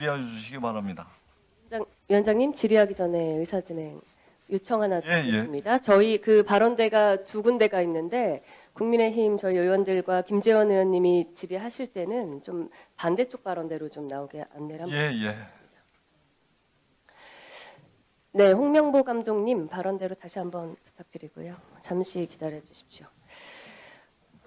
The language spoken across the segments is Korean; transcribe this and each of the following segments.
질의해 주시기 바랍니다. 위원장- 위원장 님 질의하기 전에 의사 진행 요청 하나 예, 예. 드리겠습니다. 저희 그 발언대가 두 군데가 있는데 국민의힘 저희 의원들과 김재원 의원님이 질의하실 때는 좀 반대쪽 발언대로 좀 나오게 안내를 한번 예, 예. 네, 홍명보 감독님 발언대로 다시 한번 부탁드리고요. 잠시 기다려 주십시오.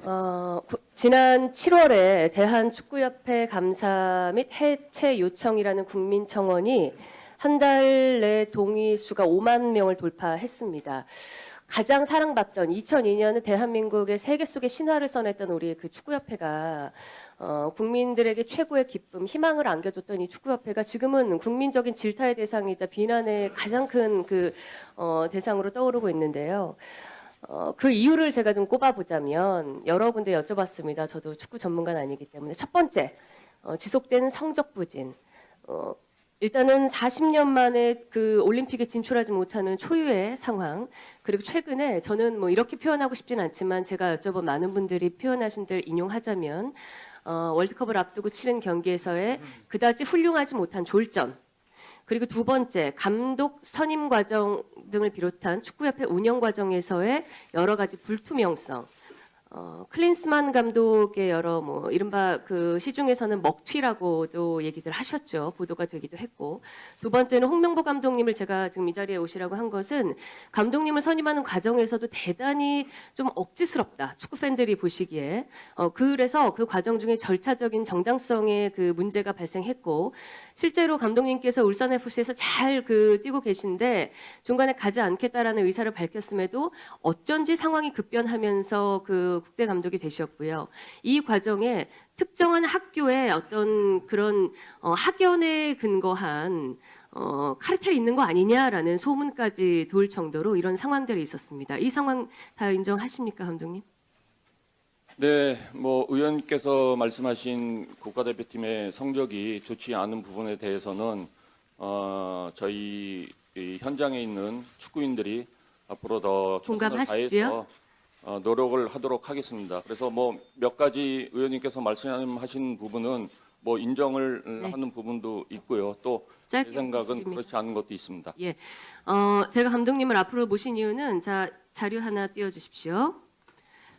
어, 구- 지난 7월에 대한축구협회 감사 및 해체 요청이라는 국민청원이 한 달 내 동의 수가 5만 명을 돌파했습니다. 가장 사랑받던 2002년은 대한민국의 세계 속의 신화를 써냈던 우리 그 축구협회가 어, 국민들에게 최고의 기쁨, 희망을 안겨줬던 이 축구협회가 지금은 국민적인 질타의 대상이자 비난의 가장 큰 그 어, 대상으로 떠오르고 있는데요. 어, 그 이유를 제가 좀 꼽아보자면 여러 군데 여쭤봤습니다. 저도 축구 전문가는 아니기 때문에 첫 번째 어, 지속된 성적 부진. 어, 일단은 40년 만에 그 올림픽에 진출하지 못하는 초유의 상황. 그리고 최근에 저는 뭐 이렇게 표현하고 싶진 않지만 제가 여쭤본 많은 분들이 표현하신 들 인용하자면 어, 월드컵을 앞두고 치른 경기에서의 그다지 훌륭하지 못한 졸전. 그리고 두 번째 감독 선임 과정 등을 비롯한 축구협회 운영 과정에서의 여러 가지 불투명성. 어, 클린스만 감독의 여러 뭐 이른바 그 시중에서는 먹튀라고도 얘기들 하셨죠. 보도가 되기도 했고. 두 번째는 홍명보 감독님을 제가 지금 이 자리에 오시라고 한 것은 감독님을 선임하는 과정에서도 대단히 좀 억지스럽다. 축구 팬들이 보시기에. 어, 그래서 그 과정 중에 절차적인 정당성의 그 문제가 발생했고 실제로 감독님께서 울산 FC에서 잘 그 뛰고 계신데 중간에 가지 않겠다라는 의사를 밝혔음에도 어쩐지 상황이 급변하면서 그 국대 감독이 되셨고요. 이 과정에 특정한 학교에 어떤 그런 어, 학연에 근거한 어, 카르텔이 있는 거 아니냐라는 소문까지 돌 정도로 이런 상황들이 있었습니다. 이 상황 다 인정하십니까, 감독님? 네, 뭐 의원께서 말씀하신 국가대표팀의 성적이 좋지 않은 부분에 대해서는 어, 저희 이 현장에 있는 축구인들이 앞으로 더 공감하시지요? 어, 노력을 하도록 하겠습니다. 그래서 뭐 몇 가지 의원님께서 말씀하신 부분은 뭐 인정을 네. 하는 부분도 있고요. 또 제 생각은 부탁드립니다. 그렇지 않은 것도 있습니다. 예. 어, 제가 감독님을 앞으로 모신 이유는 자, 자료 하나 띄워 주십시오.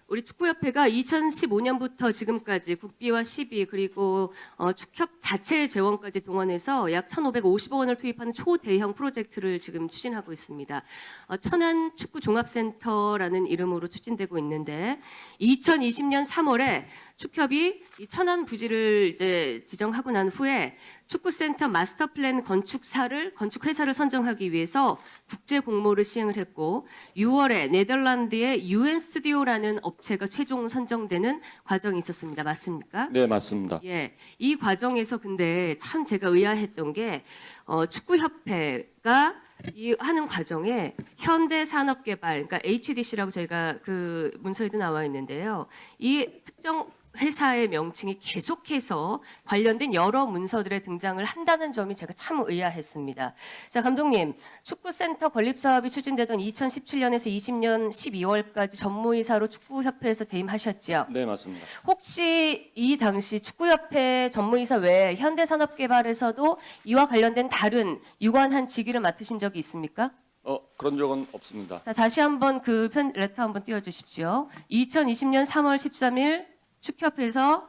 우리 축구협회가 2015년부터 지금까지 국비와 시비 그리고 어, 축협 자체 재원까지 동원해서 약 1,550억 원을 투입하는 초대형 프로젝트를 지금 추진하고 있습니다. 어, 천안 축구 종합센터라는 이름으로 추진되고 있는데 2020년 3월에 축협이 이 천안 부지를 이제 지정하고 난 후에 축구센터 마스터 플랜 건축사를 건축 회사를 선정하기 위해서 국제 공모를 시행을 했고 6월에 네덜란드의 UN 스튜디오라는 업 체가 최종 선정되는 과정이 있었습니다. 맞습니까? 네, 맞습니다. 예, 이 과정에서 근데 참 제가 의아했던 게 어, 축구협회가 이 하는 과정에 현대산업개발, 그러니까 HDC라고 저희가 그 문서에도 나와 있는데요. 이 특정 회사의 명칭이 계속해서 관련된 여러 문서들에 등장을 한다는 점이 제가 참 의아했습니다. 자, 감독님, 축구센터 건립 사업이 추진되던 2017년에서 20년 12월까지 전무이사로 축구협회에서 재임하셨죠. 네, 맞습니다. 혹시 이 당시 축구협회 전무이사 외에 현대산업개발에서도 이와 관련된 다른 유관한 직위를 맡으신 적이 있습니까? 어, 그런 적은 없습니다. 자, 다시 한번 그 편 레터 한번 띄워 주십시오. 2020년 3월 13일 축협에서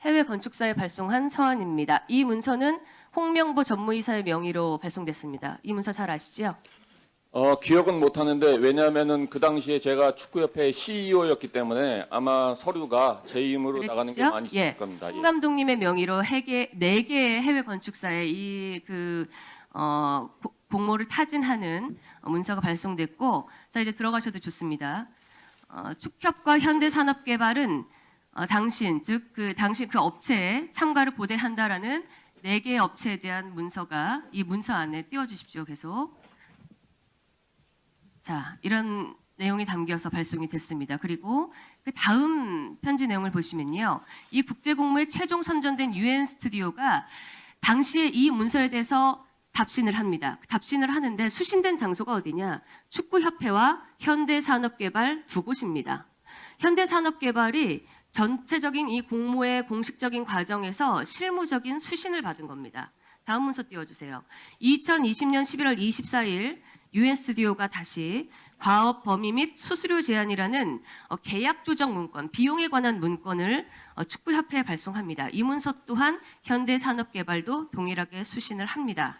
해외 건축사에 발송한 서한입니다. 이 문서는 홍명보 전무이사의 명의로 발송됐습니다. 이 문서 잘 아시죠? 어, 기억은 못 하는데 왜냐하면은 그 당시에 제가 축구협회 CEO였기 때문에 아마 서류가 제 이름으로 나가는 게 그랬죠? 많이 있을 예. 겁니다. 예. 홍 감독님의 명의로 네 개의 해외 건축사에 이그 어, 고- 공모를 타진하는 어, 문서가 발송됐고, 자 이제 들어가셔도 좋습니다. 어, 축협과 현대산업개발은 어, 당신 즉 그 당신 그 업체에 참가를 보대한다라는 네 개의 업체에 대한 문서가 이 문서 안에 띄워주십시오. 계속. 자 이런 내용이 담겨서 발송이 됐습니다. 그리고 그 다음 편지 내용을 보시면요. 이 국제 공모에 최종 선정된 UN 스튜디오가 당시에 이 문서에 대해서 답신을 합니다. 답신을 하는데 수신된 장소가 어디냐? 축구협회와 현대산업개발 두 곳입니다. 현대산업개발이 전체적인 이 공모의 공식적인 과정에서 실무적인 수신을 받은 겁니다. 다음 문서 띄워주세요. 2020년 11월 24일 유엔 스튜디오가 다시 과업 범위 및 수수료 제한이라는 어, 계약 조정 문건, 비용에 관한 문건을 어, 축구협회에 발송합니다. 이 문서 또한 현대산업개발도 동일하게 수신을 합니다.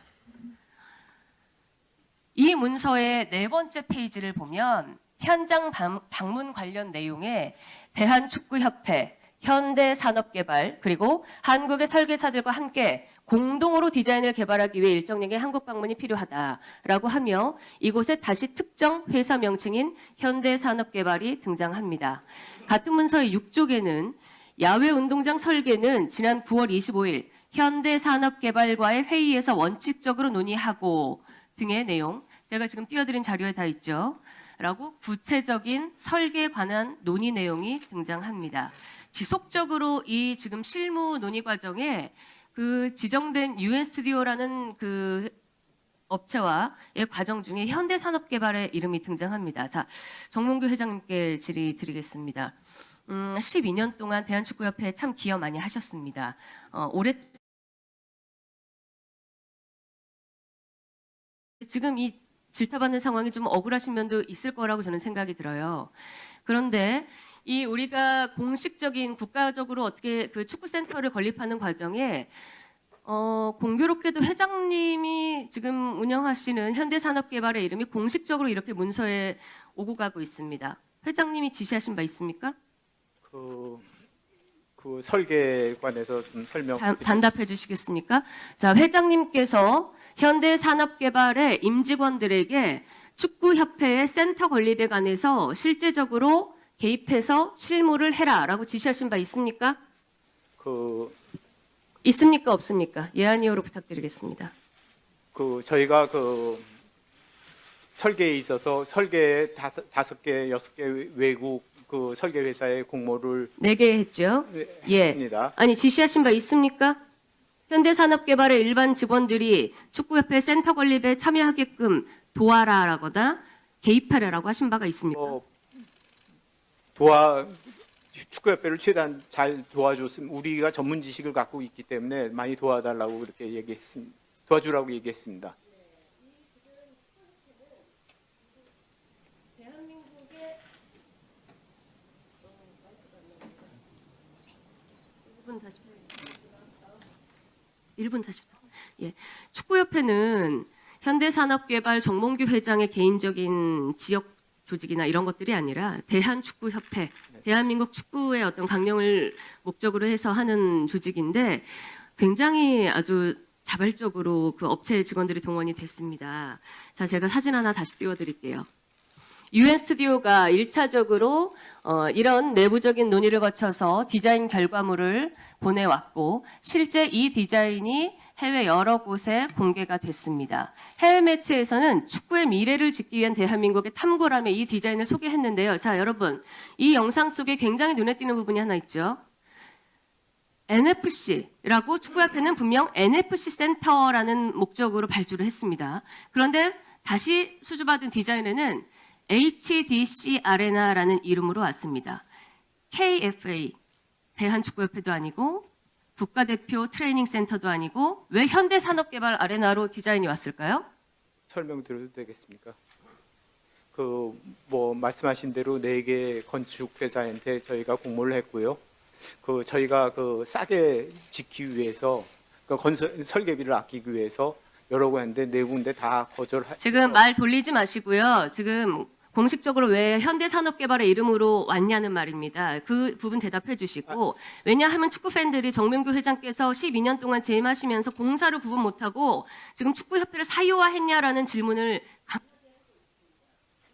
이 문서의 네 번째 페이지를 보면 현장 방- 방문 관련 내용에 대한축구협회, 현대산업개발 그리고 한국의 설계사들과 함께 공동으로 디자인을 개발하기 위해 일정량의 한국 방문이 필요하다라고 하며 이곳에 다시 특정 회사 명칭인 현대산업개발이 등장합니다. 같은 문서의 6쪽에는 야외 운동장 설계는 지난 9월 25일 현대산업개발과의 회의에서 원칙적으로 논의하고 등의 내용 제가 지금 띄워드린 자료에 다 있죠. 라고 구체적인 설계에 관한 논의 내용이 등장합니다. 지속적으로 이 지금 실무 논의 과정에 그 지정된 스튜디오라는 그 업체와의 과정 중에 현대산업개발의 이름이 등장합니다. 자, 정몽규 회장님께 질의 드리겠습니다. 음, 12년 동안 대한축구협회에 참 기여 많이 하셨습니다. 어, 올해 지금 이 질타받는 상황이 좀 억울하신 면도 있을 거라고 저는 생각이 들어요. 그런데 이 우리가 공식적인 국가적으로 어떻게 그 축구 센터를 건립하는 과정에 어, 공교롭게도 회장님이 지금 운영하시는 현대산업개발의 이름이 공식적으로 이렇게 문서에 오고 가고 있습니다. 회장님이 지시하신 바 있습니까? 그, 그 설계관에서 좀 설명. 다- 단답해 주시겠습니까? 자, 회장님께서 현대 산업개발의 임직원들에게 축구협회의 센터 건립에 관해서 실제적으로 개입해서 실무를 해라라고 지시하신 바 있습니까? 그, 있습니까? 없습니까? 예안이어로 부탁드리겠습니다. 그 저희가 그 설계에 있어서 설계 다섯, 다섯 개, 여섯 개 외국 그 설계 회사의 공모를 네 개 했죠? 예. 합니다. 아니 지시하신 바 있습니까? 현대산업개발의 일반 직원들이 축구협회 센터 건립에 참여하게끔 도와라라거나 개입하라라고 하신 바가 있습니까? 뭐 도와 축구협회를 최대한 잘 도와줬으면 우리가 전문 지식을 갖고 있기 때문에 많이 도와달라고 그렇게 얘기했습니다. 도와주라고 얘기했습니다. 1분 다시 1분 다시 부탁. 예. 축구협회는 현대산업개발 정몽규 회장의 개인적인 지역 조직이나 이런 것들이 아니라 대한축구협회, 대한민국 축구의 어떤 강령을 목적으로 해서 하는 조직인데 굉장히 아주 자발적으로 그 업체 직원들이 동원이 됐습니다. 자, 제가 사진 하나 다시 띄워드릴게요. 유엔 스튜디오가 1차적으로 어, 이런 내부적인 논의를 거쳐서 디자인 결과물을 보내왔고 실제 이 디자인이 해외 여러 곳에 공개가 됐습니다. 해외 매체에서는 축구의 미래를 짓기 위한 대한민국의 탐구라며 이 디자인을 소개했는데요. 자, 여러분 이 영상 속에 굉장히 눈에 띄는 부분이 하나 있죠. NFC라고 축구협회는 분명 NFC 센터라는 목적으로 발주를 했습니다. 그런데 다시 수주받은 디자인에는 HDC 아레나라는 이름으로 왔습니다. KFA 대한축구협회도 아니고 국가대표 트레이닝 센터도 아니고 왜 현대산업개발 아레나로 디자인이 왔을까요? 설명드려도 되겠습니까? 그 뭐 말씀하신 대로 네 개 건축 회사한테 저희가 공모를 했고요. 그 저희가 그 싸게 짓기 위해서 그 건설 설계비를 아끼기 위해서 여러 군데 네 군데 다 거절하. 지금 말 돌리지 마시고요. 지금 공식적으로 왜 현대 산업 개발의 이름으로 왔냐는 말입니다. 그 부분 대답해 주시고 왜냐하면 축구 팬들이 정명규 회장께서 12년 동안 재임하시면서 공사를 구분 못하고 지금 축구 협회를 사유화했냐라는 질문을 가-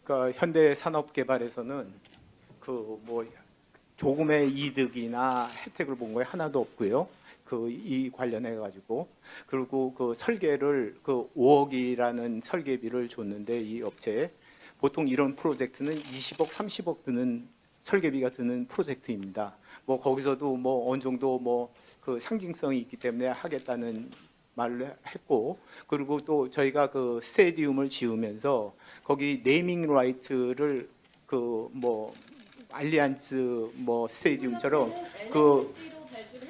그러니까 현대 산업 개발에서는 그 뭐 조금의 이득이나 혜택을 본 거에 하나도 없고요. 그 이 관련해 가지고 그리고 그 설계를 그 5억이라는 설계비를 줬는데 이 업체에 보통 이런 프로젝트는 20억, 30억 드는 설계비가 드는 프로젝트입니다. 뭐 거기서도 뭐 어느 정도 뭐 그 상징성이 있기 때문에 하겠다는 말을 했고 그리고 또 저희가 그 스테디움을 지으면서 거기 네이밍 라이트를 그 뭐 알리안스 뭐 스테디움처럼 그-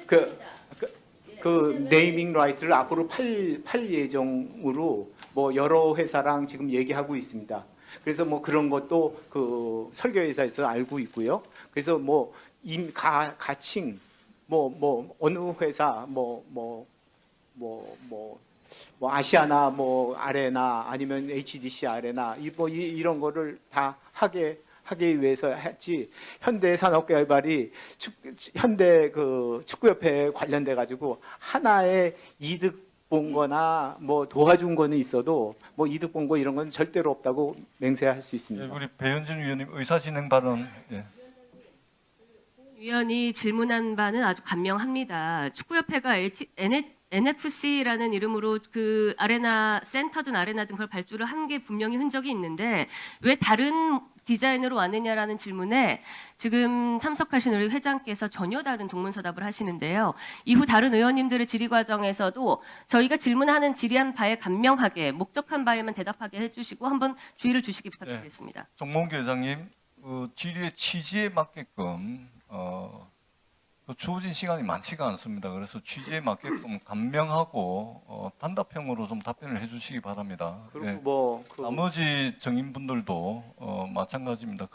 그- 그- 그 네이밍 라이트를 앞으로 팔, 팔 예정으로 뭐 여러 회사랑 지금 얘기하고 있습니다. 그래서 뭐 그런 것도 그 설계회사에서 알고 있고요. 그래서 뭐 임, 가, 가칭 뭐뭐 어느 회사 뭐 뭐 뭐 뭐 뭐 아시아나 뭐 아레나 아니면 HDC 아레나 이뭐 이런 거를 다 하게 하기 위해서 했지 현대 산업개발이 축, 현대 그 축구협회에 관련돼 가지고 하나의 이득 본 거나 뭐 도와준 거는 있어도 뭐 이득 본 거 이런 건 절대로 없다고 맹세할 수 예, 있습니다. 우리 배현진 위원님 의사 진행 발언. 예. 위원이 질문한 바는 아주 간명합니다. 축구협회가 NFC라는 이름으로 그 아레나 센터든 아레나 등 그걸 발주를 한 게 분명히 흔적이 있는데 왜 다른 디자인으로 왔느냐라는 질문에 지금 참석하신 우리 회장께서 전혀 다른 동문서답을 하시는데요. 이후 다른 의원님들의 질의 과정에서도 저희가 질문하는 질의한 바에 간명하게 목적한 바에만 대답하게 해주시고 한번 주의를 주시기 부탁드리겠습니다. 정몽규 회장님, 그 질의의 취지에 맞게끔 어, 그 주어진 시간이 많지가 않습니다. 그래서 취지에 맞게끔 간명하고 어, 단답형으로 좀 답변을 해주시기 바랍니다. 그리고 예. 뭐그 나머지 정인분들도 어, 마찬가지입니다.